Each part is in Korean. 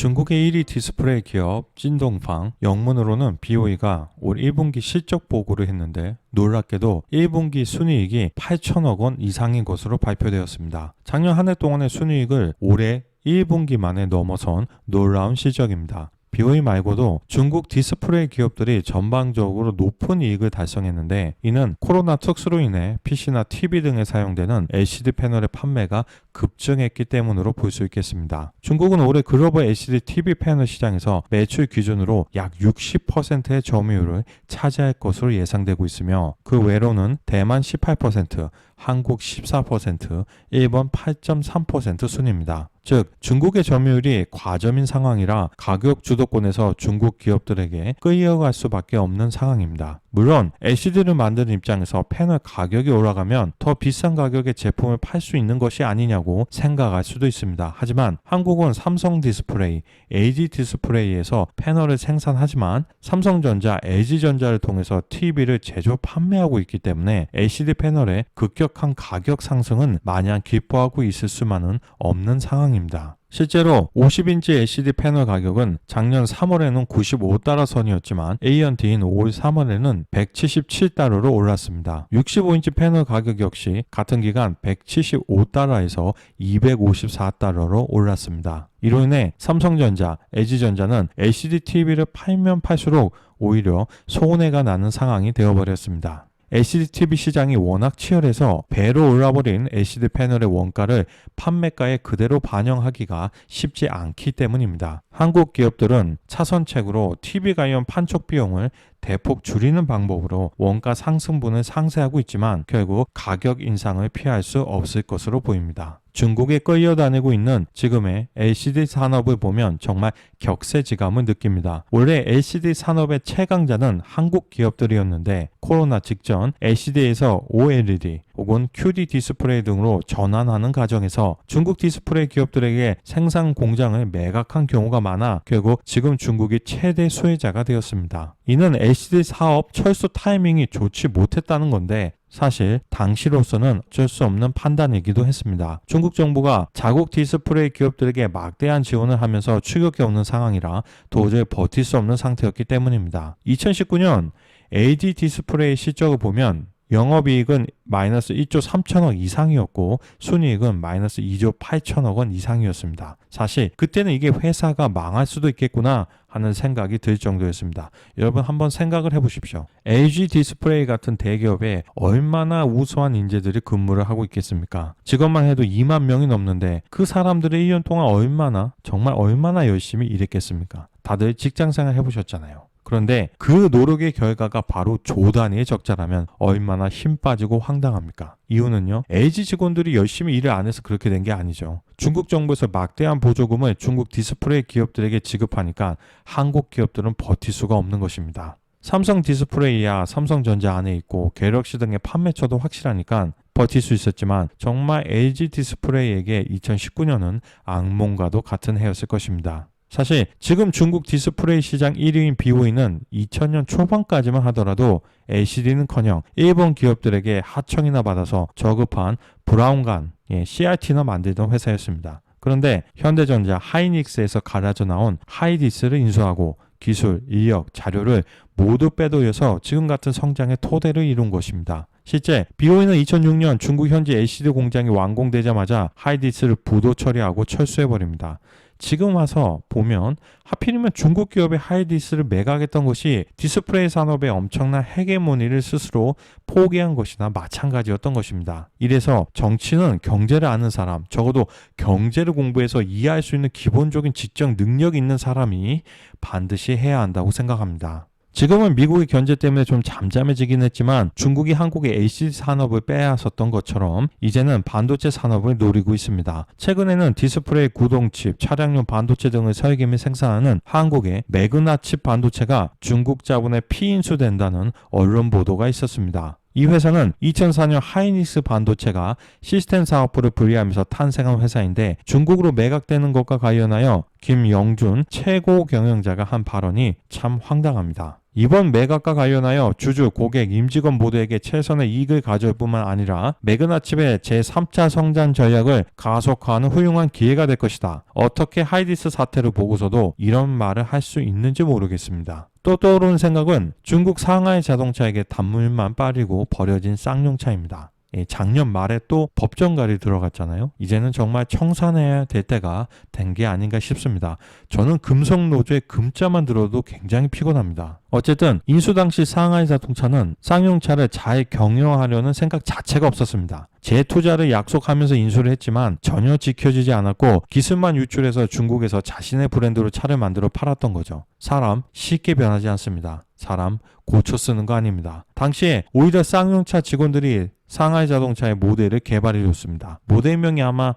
중국의 1위 디스플레이 기업 찐동팡 영문으로는 BOE가 올 1분기 실적 보고를 했는데 놀랍게도 1분기 순이익이 8천억 원 이상인 것으로 발표되었습니다. 작년 한 해 동안의 순이익을 올해 1분기 만에 넘어선 놀라운 실적입니다. BOE 말고도 중국 디스플레이 기업들이 전반적으로 높은 이익을 달성했는데 이는 코로나 특수로 인해 PC나 TV 등에 사용되는 LCD 패널의 판매가 급증했기 때문으로 볼 수 있겠습니다. 중국은 올해 글로벌 LCD TV 패널 시장에서 매출 기준으로 약 60%의 점유율을 차지할 것으로 예상되고 있으며 그 외로는 대만 18%, 한국 14%, 일본 8.3% 순입니다. 즉 중국의 점유율이 과점인 상황이라 가격 주도권에서 중국 기업들에게 끌려갈 수밖에 없는 상황입니다. 물론 LCD를 만드는 입장에서 패널 가격이 올라가면 더 비싼 가격의 제품을 팔 수 있는 것이 아니냐고 생각할 수도 있습니다. 하지만 한국은 삼성 디스플레이, LG 디스플레이에서 패널을 생산하지만 삼성전자, LG전자를 통해서 TV를 제조 판매하고 있기 때문에 LCD 패널의 급격한 가격 상승은 마냥 기뻐하고 있을 수만은 없는 상황입니다. 실제로 50인치 LCD 패널 가격은 작년 3월에는 95달러 선이었지만 A&D인 5월 3월에는 177달러로 올랐습니다. 65인치 패널 가격 역시 같은 기간 175달러에서 254달러로 올랐습니다. 이로 인해 삼성전자, LG전자는 LCD TV를 팔면 팔수록 오히려 손해가 나는 상황이 되어버렸습니다. LCD TV 시장이 워낙 치열해서 배로 올라버린 LCD 패널의 원가를 판매가에 그대로 반영하기가 쉽지 않기 때문입니다. 한국 기업들은 차선책으로 TV 관련 판촉 비용을 대폭 줄이는 방법으로 원가 상승분을 상쇄하고 있지만 결국 가격 인상을 피할 수 없을 것으로 보입니다. 중국에 끌려다니고 있는 지금의 LCD 산업을 보면 정말 격세지감을 느낍니다. 원래 LCD 산업의 최강자는 한국 기업들이었는데 코로나 직전 LCD에서 OLED 혹은 QD 디스플레이 등으로 전환하는 과정에서 중국 디스플레이 기업들에게 생산 공장을 매각한 경우가 많아 결국 지금 중국이 최대 수혜자가 되었습니다. 이는 LCD 사업 철수 타이밍이 좋지 못했다는 건데 사실 당시로서는 어쩔 수 없는 판단이기도 했습니다. 중국 정부가 자국 디스플레이 기업들에게 막대한 지원을 하면서 추격해 오는 상황이라 도저히 버틸 수 없는 상태였기 때문입니다. 2019년 AD 디스플레이 실적을 보면 영업이익은 마이너스 1조 3천억 이상이었고 순이익은 마이너스 2조 8천억 원 이상이었습니다. 사실 그때는 이게 회사가 망할 수도 있겠구나 하는 생각이 들 정도였습니다. 여러분 한번 생각을 해보십시오. LG 디스플레이 같은 대기업에 얼마나 우수한 인재들이 근무를 하고 있겠습니까? 직원만 해도 2만 명이 넘는데 그 사람들의 1년 동안 얼마나 정말 얼마나 열심히 일했겠습니까? 다들 직장생활 해보셨잖아요. 그런데 그 노력의 결과가 바로 조 단위의 적자라면 얼마나 힘 빠지고 황당합니까? 이유는요. LG 직원들이 열심히 일을 안 해서 그렇게 된 게 아니죠. 중국 정부에서 막대한 보조금을 중국 디스플레이 기업들에게 지급하니까 한국 기업들은 버틸 수가 없는 것입니다. 삼성 디스플레이야 삼성전자 안에 있고 갤럭시 등의 판매처도 확실하니까 버틸 수 있었지만 정말 LG 디스플레이에게 2019년은 악몽과도 같은 해였을 것입니다. 사실 지금 중국 디스플레이 시장 1위인 BOE는 2000년 초반까지만 하더라도 LCD는커녕 일본 기업들에게 하청이나 받아서 저급한 브라운관, 예, CRT나 만들던 회사였습니다. 그런데 현대전자 하이닉스에서 갈아져 나온 하이디스를 인수하고 기술, 인력, 자료를 모두 빼돌려서 지금 같은 성장의 토대를 이룬 것입니다. 실제 BOE는 2006년 중국 현지 LCD 공장이 완공되자마자 하이디스를 부도 처리하고 철수해버립니다. 지금 와서 보면 하필이면 중국 기업의 하이디스를 매각했던 것이 디스플레이 산업의 엄청난 헤게모니를 스스로 포기한 것이나 마찬가지였던 것입니다. 이래서 정치는 경제를 아는 사람, 적어도 경제를 공부해서 이해할 수 있는 기본적인 지적 능력이 있는 사람이 반드시 해야 한다고 생각합니다. 지금은 미국의 견제 때문에 좀 잠잠해지긴 했지만 중국이 한국의 AC 산업을 빼앗았던 것처럼 이제는 반도체 산업을 노리고 있습니다. 최근에는 디스플레이 구동칩, 차량용 반도체 등을 설계 및 생산하는 한국의 매그나칩 반도체가 중국 자본에 피인수된다는 언론 보도가 있었습니다. 이 회사는 2004년 하이닉스 반도체가 시스템 사업부를 분리하면서 탄생한 회사인데 중국으로 매각되는 것과 관련하여 김영준 최고 경영자가 한 발언이 참 황당합니다. 이번 매각과 관련하여 주주, 고객, 임직원 모두에게 최선의 이익을 가져올 뿐만 아니라 매그나칩의 제3차 성장 전략을 가속화하는 훌륭한 기회가 될 것이다. 어떻게 하이디스 사태를 보고서도 이런 말을 할 수 있는지 모르겠습니다. 또 떠오르는 생각은 중국 상하이 자동차에게 단물만 빠리고 버려진 쌍용차입니다. 예, 작년 말에 또 법정갈이 들어갔잖아요. 이제는 정말 청산해야 될 때가 된 게 아닌가 싶습니다. 저는 금속노조의 금자만 들어도 굉장히 피곤합니다. 어쨌든 인수 당시 상하이 자동차는 쌍용차를 잘 경영하려는 생각 자체가 없었습니다. 재투자를 약속하면서 인수를 했지만 전혀 지켜지지 않았고 기술만 유출해서 중국에서 자신의 브랜드로 차를 만들어 팔았던 거죠. 사람 쉽게 변하지 않습니다. 사람 고쳐 쓰는 거 아닙니다. 당시에 오히려 쌍용차 직원들이 상하이 자동차의 모델을 개발해 줬습니다. 모델명이 아마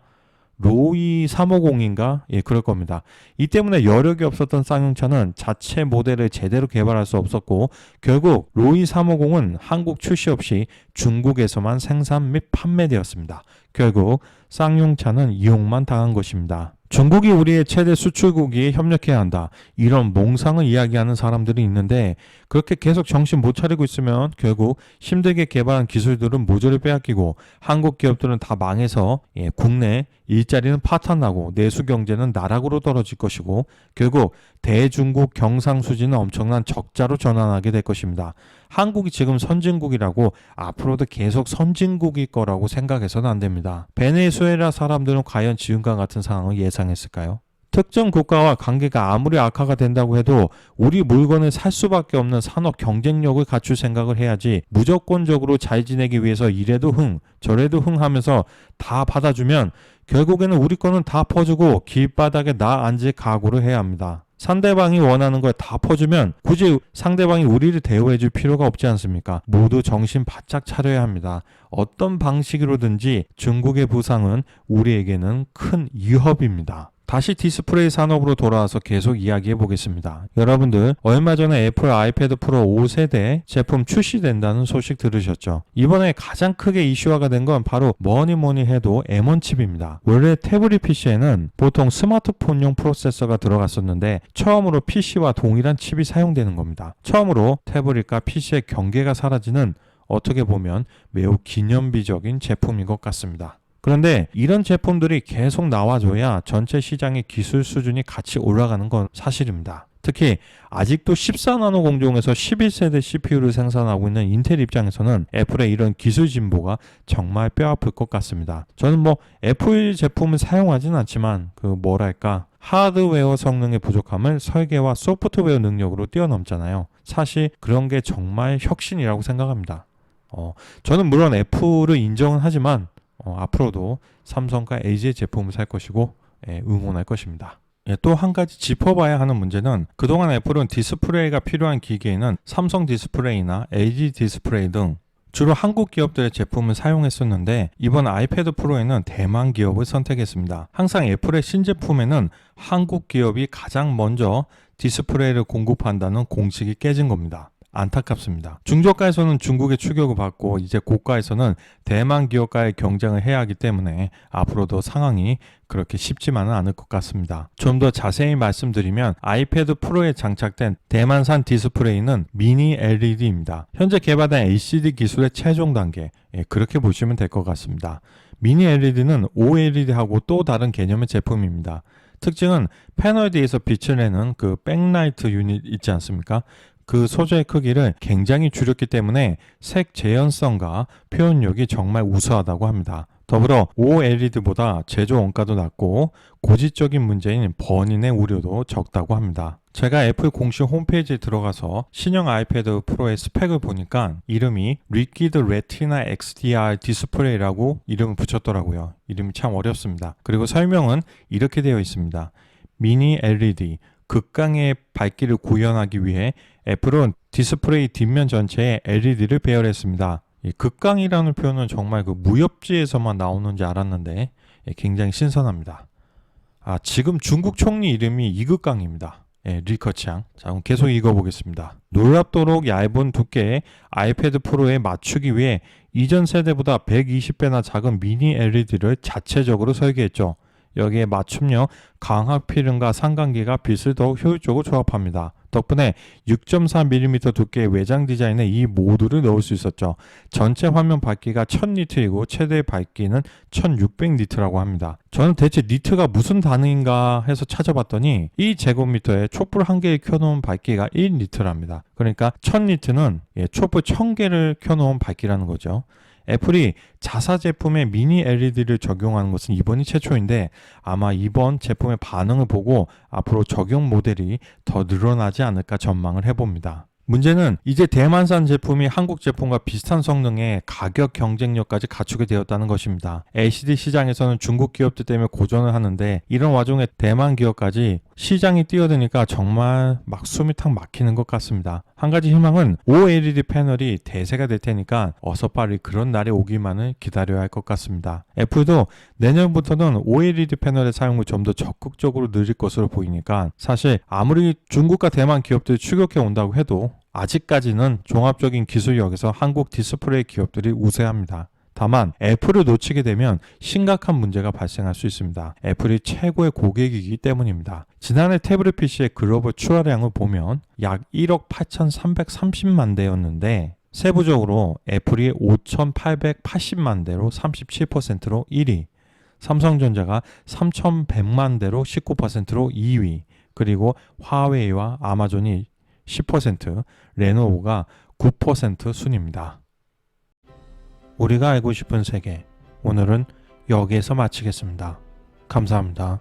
로이 350인가? 예, 그럴 겁니다. 이 때문에 여력이 없었던 쌍용차는 자체 모델을 제대로 개발할 수 없었고 결국 로이 350은 한국 출시 없이 중국에서만 생산 및 판매되었습니다. 결국 쌍용차는 이용만 당한 것입니다. 중국이 우리의 최대 수출국에 협력해야 한다. 이런 몽상을 이야기하는 사람들이 있는데 그렇게 계속 정신 못 차리고 있으면 결국 힘들게 개발한 기술들은 모조리 빼앗기고 한국 기업들은 다 망해서 예, 국내 일자리는 파탄나고 내수 경제는 나락으로 떨어질 것이고 결국 대중국 경상수지는 엄청난 적자로 전환하게 될 것입니다. 한국이 지금 선진국이라고 앞으로도 계속 선진국일 거라고 생각해서는 안 됩니다. 베네수에라 사람들은 과연 지금과 같은 상황을 예상했을까요? 특정 국가와 관계가 아무리 악화가 된다고 해도 우리 물건을 살 수밖에 없는 산업 경쟁력을 갖출 생각을 해야지 무조건적으로 잘 지내기 위해서 이래도 흥 저래도 흥 하면서 다 받아주면 결국에는 우리 거는 다 퍼주고 길바닥에 나 앉을 각오를 해야 합니다. 상대방이 원하는 걸 다 퍼주면 굳이 상대방이 우리를 대우해 줄 필요가 없지 않습니까? 모두 정신 바짝 차려야 합니다. 어떤 방식으로든지 중국의 부상은 우리에게는 큰 위협입니다. 다시 디스플레이 산업으로 돌아와서 계속 이야기해 보겠습니다. 여러분들 얼마 전에 애플 아이패드 프로 5세대 제품 출시된다는 소식 들으셨죠? 이번에 가장 크게 이슈화가 된 건 바로 뭐니 뭐니 해도 M1 칩입니다. 원래 태블릿 PC에는 보통 스마트폰용 프로세서가 들어갔었는데 처음으로 PC와 동일한 칩이 사용되는 겁니다. 처음으로 태블릿과 PC의 경계가 사라지는 어떻게 보면 매우 기념비적인 제품인 것 같습니다. 그런데 이런 제품들이 계속 나와줘야 전체 시장의 기술 수준이 같이 올라가는 건 사실입니다. 특히 아직도 14나노 공정에서 11세대 CPU를 생산하고 있는 인텔 입장에서는 애플의 이런 기술 진보가 정말 뼈아플 것 같습니다. 저는 뭐 애플 제품을 사용하진 않지만 그 뭐랄까 하드웨어 성능의 부족함을 설계와 소프트웨어 능력으로 뛰어넘잖아요. 사실 그런 게 정말 혁신이라고 생각합니다. 어, 저는 물론 애플을 인정은 하지만 어, 앞으로도 삼성과 LG의 제품을 살 것이고 예, 응원할 것입니다. 예, 또 한 가지 짚어봐야 하는 문제는 그동안 애플은 디스플레이가 필요한 기기에는 삼성 디스플레이나 LG 디스플레이 등 주로 한국 기업들의 제품을 사용했었는데 이번 아이패드 프로에는 대만 기업을 선택했습니다. 항상 애플의 신제품에는 한국 기업이 가장 먼저 디스플레이를 공급한다는 공식이 깨진 겁니다. 안타깝습니다. 중저가에서는 중국의 추격을 받고 이제 고가에서는 대만 기업과의 경쟁을 해야 하기 때문에 앞으로도 상황이 그렇게 쉽지만은 않을 것 같습니다. 좀 더 자세히 말씀드리면 아이패드 프로에 장착된 대만산 디스플레이는 미니 LED입니다. 현재 개발된 LCD 기술의 최종 단계 예, 그렇게 보시면 될 것 같습니다. 미니 LED는 OLED하고 또 다른 개념의 제품입니다. 특징은 패널 뒤에서 빛을 내는 그 백라이트 유닛 있지 않습니까? 그 소재의 크기를 굉장히 줄였기 때문에 색 재현성과 표현력이 정말 우수하다고 합니다. 더불어 OLED보다 제조 원가도 낮고 고질적인 문제인 버닝의 우려도 적다고 합니다. 제가 애플 공식 홈페이지에 들어가서 신형 아이패드 프로의 스펙을 보니까 이름이 리퀴드 레티나 XDR 디스플레이라고 이름을 붙였더라고요. 이름이 참 어렵습니다. 그리고 설명은 이렇게 되어 있습니다. 미니 LED, 극강의 밝기를 구현하기 위해 애플은 디스플레이 뒷면 전체에 LED를 배열했습니다. 이 극강이라는 표현은 정말 그 무협지에서만 나오는지 알았는데 예, 굉장히 신선합니다. 아 지금 중국 총리 이름이 이극강입니다. 예, 리커치앙. 자, 그럼 계속 읽어보겠습니다. 놀랍도록 얇은 두께의 아이패드 프로에 맞추기 위해 이전 세대보다 120배나 작은 미니 LED를 자체적으로 설계했죠. 여기에 맞춤형 광학 필름과 상광기가 빛을 더욱 효율적으로 조합합니다. 덕분에 6.4mm 두께의 외장 디자인에 이 모두를 넣을 수 있었죠. 전체 화면 밝기가 1000니트이고 최대 밝기는 1600니트라고 합니다. 저는 대체 니트가 무슨 단위인가 해서 찾아봤더니 이 제곱미터에 촛불 한 개에 켜놓은 밝기가 1니트랍니다. 그러니까 1000니트는 예, 촛불 1000개를 켜놓은 밝기라는 거죠. 애플이 자사 제품에 미니 LED를 적용하는 것은 이번이 최초인데 아마 이번 제품의 반응을 보고 앞으로 적용 모델이 더 늘어나지 않을까 전망을 해봅니다. 문제는 이제 대만산 제품이 한국 제품과 비슷한 성능의 가격 경쟁력까지 갖추게 되었다는 것입니다. LCD 시장에서는 중국 기업들 때문에 고전을 하는데 이런 와중에 대만 기업까지 시장이 뛰어드니까 정말 막 숨이 탁 막히는 것 같습니다. 한 가지 희망은 OLED 패널이 대세가 될 테니까 어서 빨리 그런 날이 오기만을 기다려야 할 것 같습니다. 애플도 내년부터는 OLED 패널의 사용을 좀 더 적극적으로 늘릴 것으로 보이니까 사실 아무리 중국과 대만 기업들이 추격해 온다고 해도 아직까지는 종합적인 기술력에서 한국 디스플레이 기업들이 우세합니다. 다만 애플을 놓치게 되면 심각한 문제가 발생할 수 있습니다. 애플이 최고의 고객이기 때문입니다. 지난해 태블릿 PC의 글로벌 출하량을 보면 약 1억 8,330만 대였는데 세부적으로 애플이 5,880만 대로 37%로 1위, 삼성전자가 3,100만 대로 19%로 2위, 그리고 화웨이와 아마존이 10%, 레노버가 9% 순입니다. 우리가 알고 싶은 세계. 오늘은 여기에서 마치겠습니다. 감사합니다.